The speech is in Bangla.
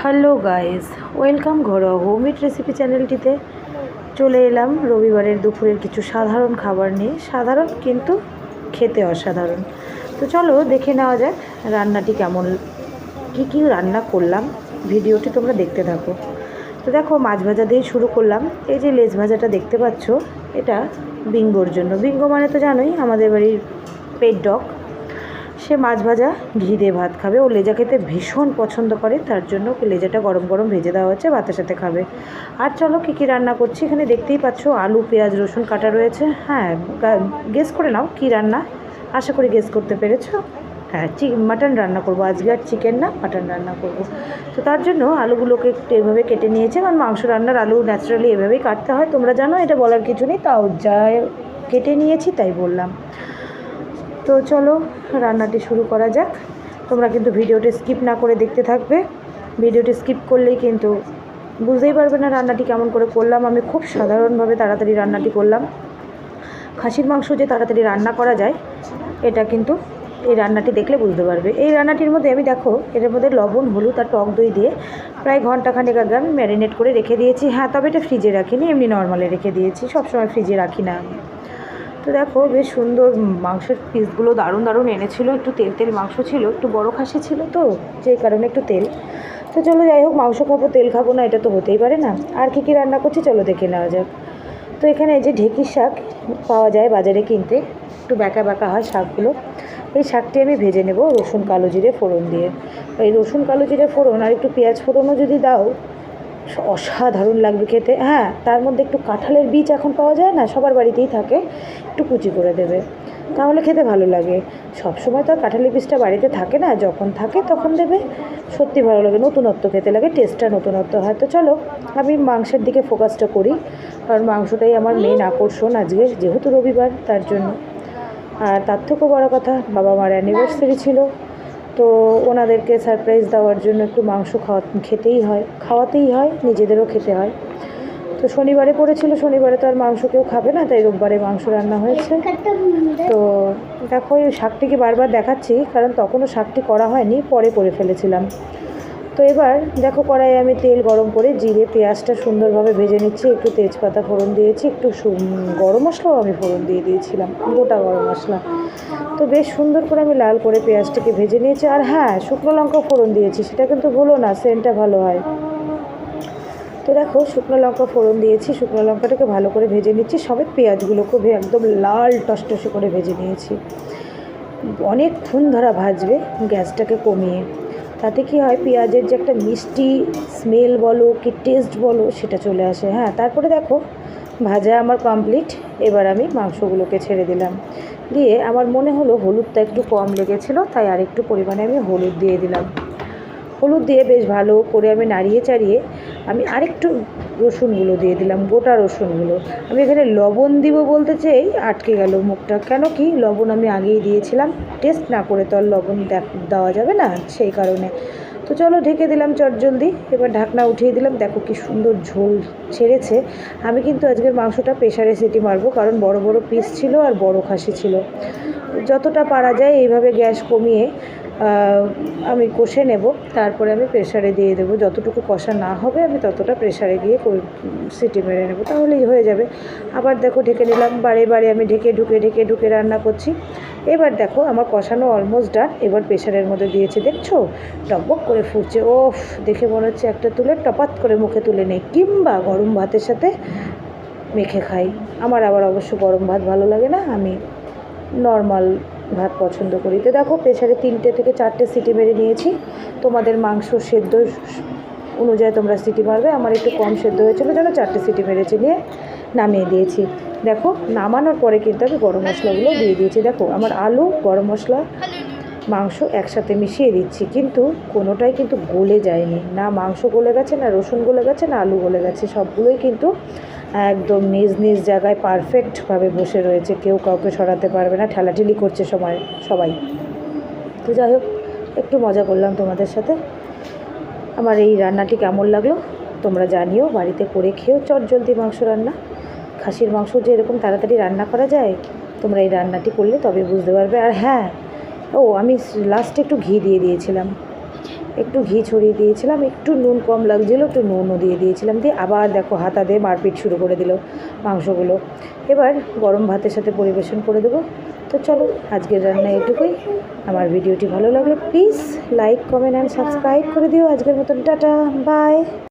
হ্যালো গাইস, ওয়েলকাম ঘরোয়া হোমমেড রেসিপি চ্যানেলটিতে চলে এলাম। রবিবারের দুপুরের কিছু সাধারণ খাবার নিয়ে। সাধারণ কিন্তু খেতে অসাধারণ। তো চলো দেখে নেওয়া যাক রান্নাটি কেমন, কী কী রান্না করলাম। ভিডিওটি তোমরা দেখতে থাকো। তো দেখো, মাছ ভাজা দিয়ে শুরু করলাম। এই যে লেজ ভাজাটা দেখতে পাচ্ছ, এটা বিঙ্গোর জন্য। বিঙ্গো মানে তো জানোই, আমাদের বাড়ির পেট ডগ সে মাছ ভাজা, ঘি দিয়ে ভাত খাবে। ও লেজা খেতে ভীষণ পছন্দ করে, তার জন্য লেজাটা গরম গরম ভেজে দেওয়া হচ্ছে ভাতের সাথে খাবে। আর চলো কী কী রান্না করছি, এখানে দেখতেই পাচ্ছ আলু, পেঁয়াজ, রসুন কাটা রয়েছে। হ্যাঁ গেস করে নাও কী রান্না। আশা করি গেস করতে পেরেছ। হ্যাঁ চি মাটন রান্না করব আজকে, আর চিকেন না মাটন রান্না করব। তো তার জন্য আলুগুলোকে একটু এভাবে কেটে নিয়েছে, কারণ মাংস রান্নার আলু ন্যাচারালি এভাবেই কাটতে হয়। তোমরা জানো, এটা বলার কিছু নেই, তাও যা কেটে নিয়েছি, তাই বললাম। তো চলো, রান্নাটি শুরু করা যাক। তোমরা কিন্তু ভিডিওটি স্কিপ না করে দেখতে থাকবে। ভিডিওটি স্কিপ করলেই কিন্তু বুঝতেই পারবে না রান্নাটি কেমন করে করলাম। আমি খুব সাধারণভাবে তাড়াতাড়ি রান্নাটি করলাম। খাসির মাংস যে তাড়াতাড়ি রান্না করা যায়, এটা কিন্তু এই রান্নাটি দেখলে বুঝতে পারবে। এই রান্নাটির মধ্যে আমি দেখো, এর মধ্যে লবণ, হলুদ আর টক দই দিয়ে প্রায় ঘন্টাখানেক আগে আমি ম্যারিনেট করে রেখে দিয়েছি। হ্যাঁ তবে এটা ফ্রিজে রাখিনি, এমনি নর্মালে রেখে দিয়েছি। সবসময় ফ্রিজে রাখি না আমি। তো দেখো, বেশ সুন্দর মাংসের পিসগুলো দারুণ দারুণ এনেছিল। একটু তেল তেল মাংস ছিল, একটু বড় খাসি ছিল তো, যেই কারণে একটু তেল। তো চলো যাই হোক, মাংস খাব, তেল খাব না, এটা তো হতেই পারে না। আর কী কী রান্না করছি চলো দেখে নেওয়া যাক। তো এখানে এই যে ঢেঁকির শাক পাওয়া যায় বাজারে কিনতে, একটু ব্যাকা ব্যাকা হয় শাকগুলো। এই শাকটি আমি ভেজে নেব রসুন কালো জিরে ফোড়ন দিয়ে। এই রসুন কালো জিরে ফোড়ন আর একটু পেঁয়াজ ফোড়নও যদি দাও অসাধারণ লাগবে খেতে। হ্যাঁ তার মধ্যে একটু কাঁঠালের বীজ এখন পাওয়া যায় না, সবার বাড়িতেই থাকে, একটু কুচি করে দেবে। তাহলে খেতে ভালো লাগে। সব সময় তো আর কাঁঠালের বীজটা বাড়িতে থাকে না, যখন থাকে তখন দেবে। সত্যি ভালো লাগে, নতুনত্ব খেতে লাগে টেস্টটা নতুনত্ব হয়। তো চলো, আমি মাংসের দিকে ফোকাসটা করি, কারণ মাংসটাই আমার মেন আকর্ষণ আজকে, যেহেতু রবিবার, তার জন্য। আর তার থেকেও বড়ো কথা বাবা মার অ্যানিভার্সারি ছিল। তো ওনাদেরকে সারপ্রাইজ দেওয়ার জন্য একটু মাংস খাওয়া খেতেই হয়, খাওয়াতেই হয়, নিজেদেরও খেতে হয়। তো শনিবারে পড়েছিল, শনিবারে তো আর মাংস কেউ খাবে না, তাই রোববারে মাংস রান্না হয়েছে। তো দেখো, ওই শাকটিকে বারবার দেখাচ্ছি, কারণ তখনও শাকটি করা হয়নি, পরে করে ফেলেছিলাম। তো এবার দেখো কড়াইয়ে আমি তেল গরম করে জিরে পেঁয়াজটা সুন্দরভাবে ভেজে নিচ্ছি, একটু তেজপাতা ফোড়ন দিয়েছি, একটু গরম মশলাও আমি ফোড়ন দিয়ে দিয়েছিলাম, গোটা গরম মশলা। তো বেশ সুন্দর করে আমি লাল করে পেঁয়াজটাকে ভেজে নিয়েছি, আর হ্যাঁ শুকনো লঙ্কা ফোড়ন দিয়েছি, সেটা কিন্তু ভুলো না, সেন্টটা ভালো হয়। তো দেখো, শুকনো লঙ্কা ফোড়ন দিয়েছি, শুকনো লঙ্কাটাকে ভালো করে ভেজে নিচ্ছি সমেত পেঁয়াজগুলোকে একদম লাল টসটসে করে ভেজে নিয়েছি। অনেকক্ষণ ধরা ভাজবে গ্যাসটাকে কমিয়ে। তাতে কি হয়, পেঁয়াজের যে একটা মিষ্টি স্মেল বলো কি টেস্ট বলো সেটা চলে আসে। হ্যাঁ তারপরে দেখো, ভাজা আমার কমপ্লিট এবার আমি মাংসগুলোকে ছেড়ে দিলাম। দিয়ে আমার মনে হলো হলুদটা একটু কম লেগেছিল, তাই আর একটু পরিমাণে আমি হলুদ দিয়ে দিলাম। হলুদ দিয়ে বেশ ভালো করে আমি নাড়িয়ে চাড়িয়ে আমি আরেকটু রসুনগুলো দিয়ে দিলাম, গোটা রসুনগুলো। আমি এখানে লবণ দিব বলতে চেয়েই আটকে গেল মুখটা। কেন কি? লবণ আমি আগেই দিয়েছিলাম। টেস্ট না করে তো আর লবণ দেওয়া যাবে না সেই কারণে। তো চলো ঢেকে দিলাম চটজলদি। এবার ঢাকনা উঠিয়ে দিলাম। দেখো কি সুন্দর ঝোল ছেড়েছে। আমি কিন্তু আজকের মাংসটা প্রেশারে সিটি মারবো, কারণ বড় বড় পিস ছিল আর বড় খাসি ছিল। যতটা পারা যায় এইভাবে গ্যাস কমিয়ে আমি কষে নেব, তারপরে আমি প্রেশারে দিয়ে দেবো। যতটুকু কষা না হবে, আমি ততটা প্রেশারে গিয়ে সিটি মেরে নেব। তাহলেই হয়ে যাবে। আবার দেখো ঢেকে নিলাম, বারে বারে আমি ঢেকে ঢুকে ঢেকে ঢুকে রান্না করছি। এবার দেখো আমার কষানো অলমোস্ট ডান এবার প্রেশারের মধ্যে দিয়েছি, দেখছ? টকবক করে ফুটছে, ওফ, দেখে মনে হচ্ছে একটা তুলে টপাত করে মুখে তুলে নেই। কিংবা গরম ভাতের সাথে মেখে খাই। আমার আবার অবশ্য গরম ভাত ভালো লাগে না, আমি নর্মাল ভাত পছন্দ করি। তো দেখো প্রেশারে তিনটে থেকে চারটে সিটি মেরে নিয়েছি। তোমাদের মাংস সেদ্ধ অনুযায়ী তোমরা সিটি মারবে। আমার একটু কম সেদ্ধ হয়েছিলো, যেন চারটে সিটি মেরেছি নিয়ে নামিয়ে দিয়েছি। দেখো, নামানোর পরে কিন্তু আমি গরম মশলাগুলো দিয়ে দিয়েছি। দেখো, আমার আলু, গরম মশলা, মাংস একসাথে মিশিয়ে দিচ্ছি। কিন্তু কোনোটাই কিন্তু গলে যায়নি। না মাংস গলে গেছে, না রসুন গলে গেছে, না আলু গলে গেছে। সবগুলোই কিন্তু একদম নিজ নিজ জায়গায় পারফেক্টভাবে বসে রয়েছে। কেউ কাউকে সরাতে পারবে না, ঠেলাঠেলি করছে সময়, সবাই। তো যাই হোক, একটু মজা করলাম তোমাদের সাথে। আমার এই রান্নাটি কেমন লাগল তোমরা জানিও। বাড়িতে করে খেয়েও চট জলদি মাংস রান্না। খাসির মাংস যে এরকম তাড়াতাড়ি রান্না করা যায়, তোমরা এই রান্নাটি করলে তবে বুঝতে পারবে। আর হ্যাঁ ও আমি লাস্টে একটু ঘি দিয়ে দিয়েছিলাম। একটু ঘি ছড়িয়ে দিয়েছিলাম, একটু নুন কম লাগছিল, একটু নুনও দিয়ে দিয়েছিলাম, দিয়ে আবার দেখো হাতা দিয়ে মারপিট শুরু করে দিল মাংসগুলো। এবার গরম ভাতের সাথে পরিবেশন করে দেবো। তো চলো, আজকের রান্না এটুকুই। আমার ভিডিওটি ভালো লাগলে please like comment and subscribe করে দিও। আজকের মতন টাটা বাই